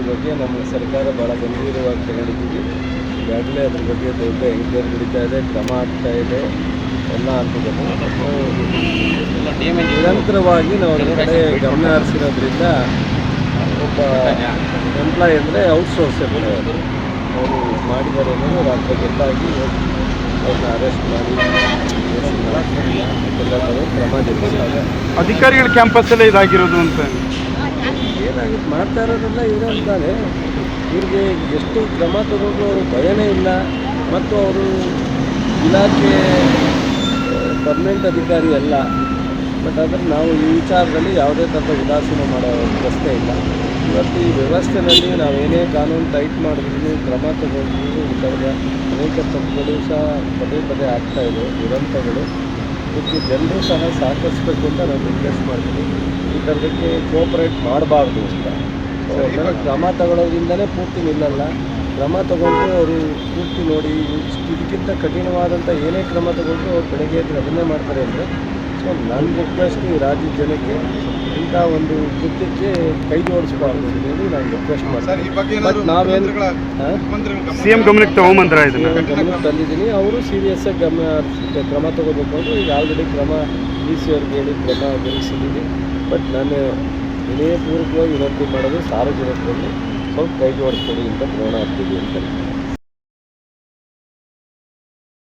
ಅದ್ರ ಬಗ್ಗೆ ನಮ್ಮ ಸರ್ಕಾರ ಭಾಳ ಗಂಭೀರವಾಗಿ ತಗೊಂಡಿದ್ದೀವಿ. ಈಗಾಗಲೇ ಅದ್ರ ಬಗ್ಗೆ ದೊಡ್ಡ ಎಂಕ್ವೈರಿ ನಡೀತಾ ಇದೆ, ಕ್ರಮ ಆಗ್ತಾ ಇದೆ, ಎಲ್ಲ ಹಂತದಲ್ಲಿ ನಿರಂತರವಾಗಿ ನಾವು ಅದ್ರ ಕಡೆ ಗಮನ ಹರಿಸಿರೋದ್ರಿಂದ ಒಬ್ಬ ಎಂಪ್ಲಾಯ್ ಅಂದರೆ ಔಟ್ಸೋರ್ಸ್ ಎಂಪ್ಲಾಯ್ ಅವರು ಮಾಡಿದ್ದಾರೆ ಅನ್ನೋದು ರಾತ್ರಿ ಗೊತ್ತಾಗಿ ಅವ್ರನ್ನ ಅರೆಸ್ಟ್ ಮಾಡಿ ಎಲ್ಲ ಕ್ರಮ ಜರುಗಿಸಿದ್ದಾರೆ ಅಧಿಕಾರಿಗಳ ಕ್ಯಾಂಪಸ್ಸಲ್ಲೇ ಇದಾಗಿರೋದು ಅಂತ ಏನಾಗುತ್ತೆ? ಮಾಡ್ತಾ ಇರೋದೆಲ್ಲ ಅಂತಾನೆ. ಇವ್ರಿಗೆ ಎಷ್ಟು ಕ್ರಮ ತಗೊಂಡ್ರು ಅವರು ಭಯನೇ ಇಲ್ಲ. ಮತ್ತು ಅವರು ಇಲಾಖೆ ಪರ್ಮನೆಂಟ್ ಅಧಿಕಾರಿ ಅಲ್ಲ. ಬಟ್ ಆದರೆ ನಾವು ಈ ವಿಚಾರದಲ್ಲಿ ಯಾವುದೇ ಥರದ ಉದಾಸೀನ ಮಾಡೋ ಪ್ರಶ್ನೆ ಇಲ್ಲ. ಇವತ್ತು ಈ ವ್ಯವಸ್ಥೆಯಲ್ಲಿ ನಾವೇನೇ ಕಾನೂನು ಟೈಟ್ ಮಾಡಿದ್ರು, ಕ್ರಮ ತಗೊಂಡ್ರು ಈ ಅನೇಕ ತಪ್ಪುಗಳು ಸಹ ಪದೇ ಪದೇ ಆಗ್ತಾಯಿದೆ ದುರಂತಗಳು. ಇದಕ್ಕೆ ಜನರು ಸಹ ಸಹಕರಿಸಬೇಕು ಅಂತ ನಾನು ರಿಕ್ವೆಸ್ಟ್ ಮಾಡ್ತೀನಿ ಈ ಥರದಕ್ಕೆ ಕೋಪರೇಟ್ ಮಾಡಬಾರ್ದು ಅಂತ. ಕ್ರಮ ತಗೊಳ್ಳೋದ್ರಿಂದಲೇ ಪೂರ್ತಿ ನಿಲ್ಲಲ್ಲ. ಕ್ರಮ ತಗೊಂಡು ಅವರು ಪೂರ್ತಿ ನೋಡಿ ಇದಕ್ಕಿಂತ ಕಠಿಣವಾದಂಥ ಏನೇ ಕ್ರಮ ತಗೊಂಡು ಅವ್ರು ಬೆಳಗ್ಗೆ ಎದ್ದು ಅದನ್ನೇ ಮಾಡ್ತಾರೆ ಅಂದರೆ ಸೊ ನನ್ನ ರಿಕ್ವೆಸ್ಟ್ ಈ ರಾಜ್ಯದ ಜನಕ್ಕೆ ಇಂಥ ಒಂದು ಕೃತ್ಯಕ್ಕೆ ಕೈ ಜೋಡಿಸ್ಬಾರ್ದು ಅಂತ ಹೇಳಿ ನಾನು ರಿಕ್ವೆಸ್ಟ್ ಸರ್ ಈ ಮಾಡ್ತೀನಿ ನಾವೇನು ಸಿ ಎಂ ಗಮನಕ್ಕೆ ತಗೊಂಬಂದ್ರ ಇದನ್ನ? ಗಮನಕ್ಕೆ ತಂದಿದ್ದೀನಿ. ಅವರು ಸೀರಿಯಸ್ ಆಗಿ ಗಮನ ಹರಿಸಿ ಕ್ರಮ ತಗೋಬೇಕು ಅಂದರೆ ಈಗ ಆಲ್ರೆಡಿ ಕ್ರಮ ಡಿ ಸಿ ಅವ್ರಿಗೆ ಹೇಳಿ ಕ್ರಮ ಜರುಗಿಸಿದ್ದೀನಿ ಬಟ್ ನಾನು ವಿನಯಪೂರ್ವಕವಾಗಿ ವಿನಂತಿ ಮಾಡೋದು ಸಾರ್ವಜನಿಕರಲ್ಲಿ ಸ್ವಲ್ಪ ಕೈ ಜೋಡಿಸ್ಕೊಡಿ ಅಂತ ಪ್ರೇರಣೆ ಆಗ್ತೀವಿ ಅಂತ